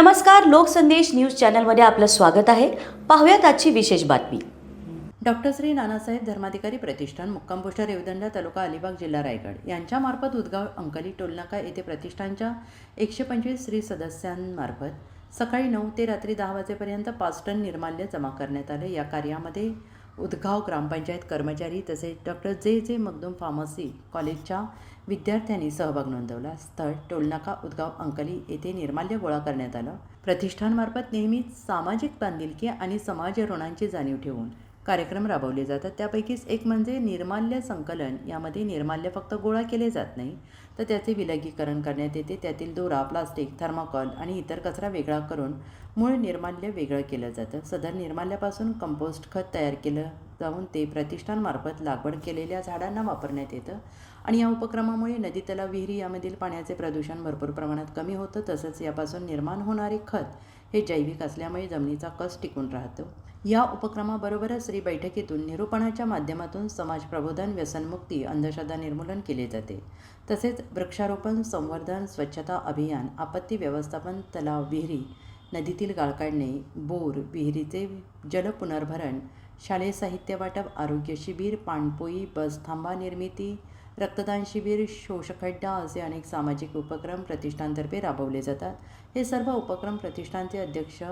नमस्कार लोकसंदेश न्यूज चॅनलमध्ये आपलं स्वागत आहे. पाहूयात आजची विशेष बातमी. डॉक्टर श्री नानासाहेब धर्माधिकारी प्रतिष्ठान मुक्काम पोस्ट रेवदंडा तालुका अलिबाग जिल्हा रायगड. यांच्यामार्फत उदगाव अंकली टोलनाका येथे प्रतिष्ठानच्या एकशे पंचवीस श्री सदस्यांमार्फत सकाळी नऊ ते रात्री दहा वाजेपर्यंत पाच टन निर्माल्य जमा करण्यात आले. या कार्यामध्ये उदगाव ग्रामपंचायत कर्मचारी तसेच डॉक्टर जे जे मगदूम फार्मसी कॉलेजच्या विद्यार्थ्यांनी सहभाग नोंदवला. स्थळ टोलनाका उदगाव अंकली येथे निर्माल्य गोळा करण्यात आलं. प्रतिष्ठानमार्फत नेहमीच सामाजिक बांधिलकी आणि समाज ऋणांची जाणीव ठेवून कार्यक्रम राबवले जातात. त्यापैकीच एक म्हणजे निर्माल्य संकलन. यामध्ये निर्माल्य फक्त गोळा केले जात नाही तर त्याचे विलगीकरण करण्यात येते. त्यातील दोरा प्लास्टिक थर्माकॉल आणि इतर कचरा वेगळा करून मूळ निर्माल्य वेगळं केलं जातं. सदर निर्माल्यापासून कंपोस्ट खत तयार केलं जाऊन ते प्रतिष्ठानमार्फत लागवड केलेल्या झाडांना वापरण्यात येतं. आणि या उपक्रमामुळे नदी तलाव विहिरी यामधील पाण्याचे प्रदूषण भरपूर प्रमाणात कमी होतं. तसंच यापासून निर्माण होणारे खत हे जैविक असल्यामुळे जमिनीचा कस टिकून राहतो. या उपक्रमाबरोबरच श्री बैठकीतून निरूपणाच्या माध्यमातून समाज प्रबोधन व्यसनमुक्ती अंधश्रद्धा निर्मूलन केले जाते. तसेच वृक्षारोपण संवर्धन स्वच्छता अभियान आपत्ती व्यवस्थापन तलाव विहिरी नदीतील गाळ काढणे बोर विहिरीचे जल पुनर्भरण शालेय साहित्य वाटप आरोग्य शिबिर पाणपोई बस थांबा निर्मिती रक्तदान शिबिर शोषखड्डा असे अनेक सामाजिक उपक्रम प्रतिष्ठानतर्फे राबवले जातात. हे सर्व उपक्रम प्रतिष्ठानचे अध्यक्ष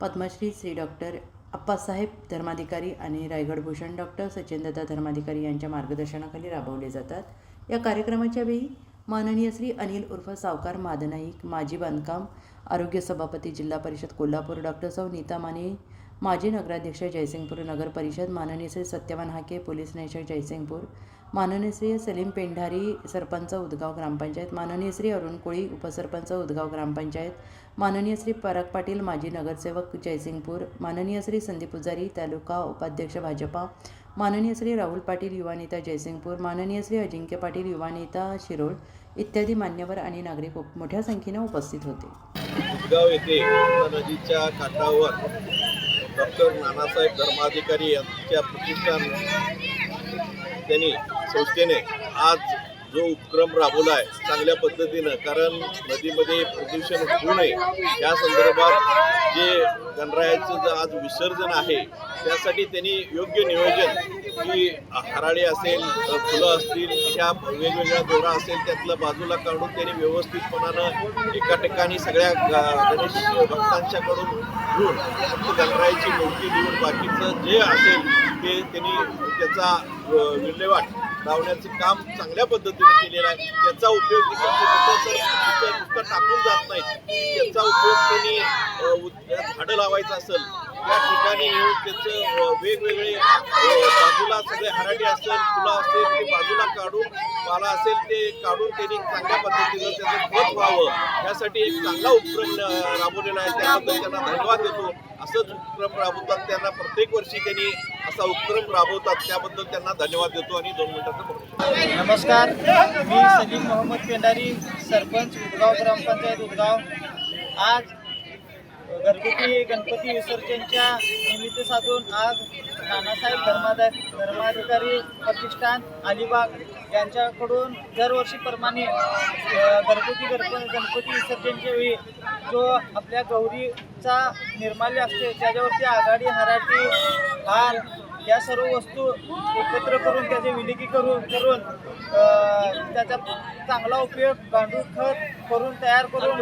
पद्मश्री श्री डॉक्टर अप्पासाहेब धर्माधिकारी आणि रायगड भूषण डॉक्टर सचिनदत्ता धर्माधिकारी यांच्या मार्गदर्शनाखाली राबवले जातात. या कार्यक्रमाच्या वेळी माननीय श्री अनिल उर्फ सावकार मादनाईक माजी बांधकाम आरोग्य सभापती जिल्हा परिषद कोल्हापूर डॉक्टर सौ नीता माने माजी नगराध्यक्ष जयसिंगपूर नगर परिषद माननीय श्री सत्यवान हाके पोलीस निरीक्षक जयसिंगपूर माननीय श्री सलीम पेंढारी सरपंच उदगाव ग्रामपंचायत माननीय श्री अरुण कोळी उपसरपंच उदगाव ग्रामपंचायत माननीय श्री पराग पाटील माजी नगरसेवक जयसिंगपूर माननीय श्री संदीप पुजारी तालुका उपाध्यक्ष भाजपा माननीय श्री राहुल पाटील युवा नेता जयसिंगपूर माननीय श्री अजिंक्य पाटील युवा नेता शिरोळ इत्यादी मान्यवर आणि नागरिक मोठ्या संख्येने उपस्थित होते. उदगाव येथे नदीच्या काठावर डॉक्टर नानासाहेब धर्माधिकारी यांच्या प्रतिष्ठान त्यांनी संस्थेने आज जो उपक्रम राबवला आहे चांगल्या पद्धतीनं कारण नदीमध्ये प्रदूषण होऊ नये या संदर्भात जे गणरायाचं जे आज विसर्जन आहे त्यासाठी त्यांनी योग्य नियोजन की हराळी असेल फुलं असतील ह्या वेगवेगळ्या दोरा असेल त्यातलं बाजूला काढून त्यांनी व्यवस्थितपणानं एका ठिकाणी सगळ्या ग- गणेश भक्तांच्याकडून घेऊन फक्त गणरायाची मूर्ती देऊन बाकीचं जे असेल ते त्यांनी त्याचा विल्हेवाट लावण्याचं काम चांगल्या पद्धतीने केलेलं आहे. याचा उपयोग नुसतं टाकून जात नाही त्याचा उपयोग त्यांनी झाडं लावायचं असेल या ठिकाणी येऊन त्याचं वेगवेगळे सगळे हराटे असेल फुलं असेल ते बाजूला काढून पाला असेल ते काढून त्यांनी चांगल्या पद्धतीनं त्याचं खत व्हावं. यासाठी एक चांगला उपक्रम राबवलेला आहे. त्याबद्दल त्यांना धन्यवाद देतो. असंच उपक्रम राबवतात त्यांना प्रत्येक वर्षी त्यांनी असा उपक्रम राबवतात त्याबद्दल त्यांना धन्यवाद देतो आणि दोन मिनिटाचं बोलतो नमस्कार. मी सलीम मोहम्मद पेंडारी सरपंच उदगाव ग्रामपंचायत उदगाव. आज घरगुती गणपती विसर्जनच्या निमित्त साधून आज नानासाहेब धर्मादा धर्माधिकारी प्रतिष्ठान अलिबाग यांच्याकडून दरवर्षीप्रमाणे घरगुती गणप गणपती विसर्जनच्या वेळी जो आपल्या गौरीचा निर्माल्य असते त्याच्यावरती आघाडी हराटी हार या सर्व वस्तू एकत्र करून त्याचे विलगीकरण करून त्याचा चांगला उपयोग गांडूळ खत करून तयार करून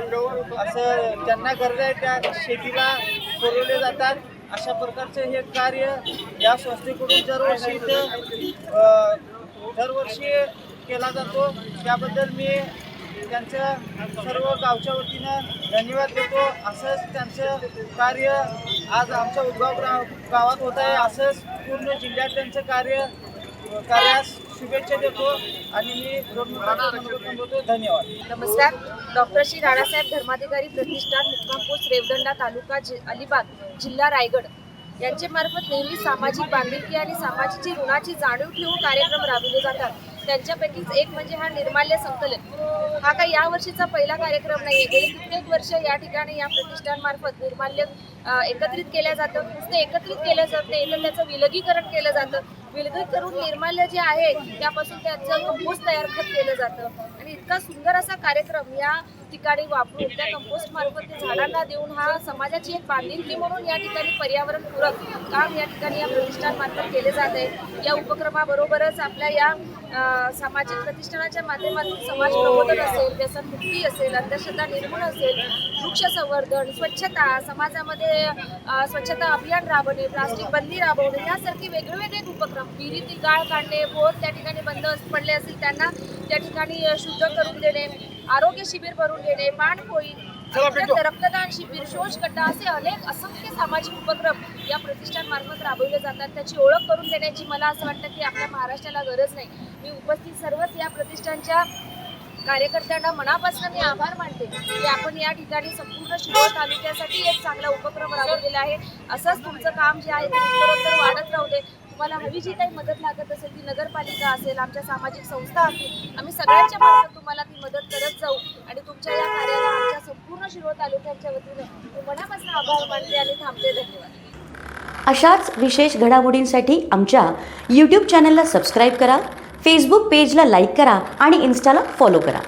असं ज्यांना गरज आहे त्या शेतीला पुरवले जातात. अशा प्रकारचे हे कार्य या संस्थेकडून दरवर्षी इथं दरवर्षी केला जातो. त्याबद्दल मी त्यांचं सर्व गावच्या वतीनं धन्यवाद देतो. असंच त्यांचं कार्य आज आमच्या उद्भव गाव गावात होत आहे. असंच पूर्ण जिल्ह्यात त्यांचं कार्य कार्यास शुभेच्छा देतो. आणि मी थांबवतो धन्यवाद. नमस्कार. डॉक्टर श्री राणासाहेब धर्माधिकारी प्रतिष्ठान मुक्काम रेवदंडा तालुका जि अलिबाग जिल्हा रायगड. यांचे मार्फत नेहमी सामाजिक बांधिलकी आणि सामाजिक ऋणाची जाणीव ठेवून कार्यक्रम राबवले जातात. त्यांच्यापैकीच एक म्हणजे हा निर्माल्य संकलन हा काही या वर्षीचा पहिला कार्यक्रम नाही गेली कित्येक वर्ष या ठिकाणी या प्रतिष्ठानमार्फत निर्माल्य एकत्रित केलं जातं. नुसतं एकत्रित केलं जात नाही तर त्याचं विलगीकरण केलं जातं. विलगीकरण करून निर्माल्य जे आहे त्यापासून त्याचं कंपोस्ट तयार खत केलं जातं. आणि इतका सुंदर असा कार्यक्रम या ठिकाणी वापरून त्या कंपोस्ट मार्फत ते झाडांना देऊन हा समाजाची एक बांधिलकी म्हणून या ठिकाणी पर्यावरणपूरक काम या ठिकाणी या प्रतिष्ठान मार्फत केले जात आहे. या उपक्रमाबरोबरच आपल्या या सामाजिक प्रतिष्ठानाच्या माध्यमातून समाज प्रबोधन असेल व्यसनमुक्ती असेल अंधश्रद्धा निर्मूलन असेल वृक्ष संवर्धन स्वच्छता समाजामध्ये स्वच्छता अभियान राबवणे प्लास्टिक बंदी राबवणे यासारखे वेगळे उपक्रम विहिरीतील गाळ काढणे बोर त्या ठिकाणी बंद पडले असतील त्यांना त्या ठिकाणी शुद्ध करून देणे आरोग्य शिबिर भरून देणे पाणपोई रक्त- रक्तदान शिबिर शोषखड्डा असे अनेक असंख्य सामाजिक उपक्रम या प्रतिष्ठानमार्फत राबवले जातात. त्याची ओळख करून देण्याची मला असं वाटतं की आपल्या महाराष्ट्राला गरज नाही. मी उपस्थित सर्वच या प्रतिष्ठानच्या कार्यकर्त्यांना मनापासून मी आभार मानते की आपण या ठिकाणी संपूर्ण शिरोळ तालुक्यासाठी एक चांगला उपक्रम राबवलेला आहे. असंच तुमचं काम जे आहे ते वाढत राहू दे. तुम्हाला हवी जी काही मदत लागत असेल ती नगरपालिका असेल आमच्या सामाजिक संस्था असतील आम्ही सगळ्यांच्या मार्फत तुम्हाला ती मदत करत जाऊ. आणि तुमच्या या कार्याला आमच्या संपूर्ण शिरोळ तालुक्याच्या वतीने मनापासून आभार मानते आणि थांबते. धन्यवाद. अशाच विशेष घडामोडींसाठी आमच्या यूट्यूब चॅनलला सबस्क्राईब करा फेसबुक पेजला लाईक करा आणि इन्स्टाला फॉलो करा.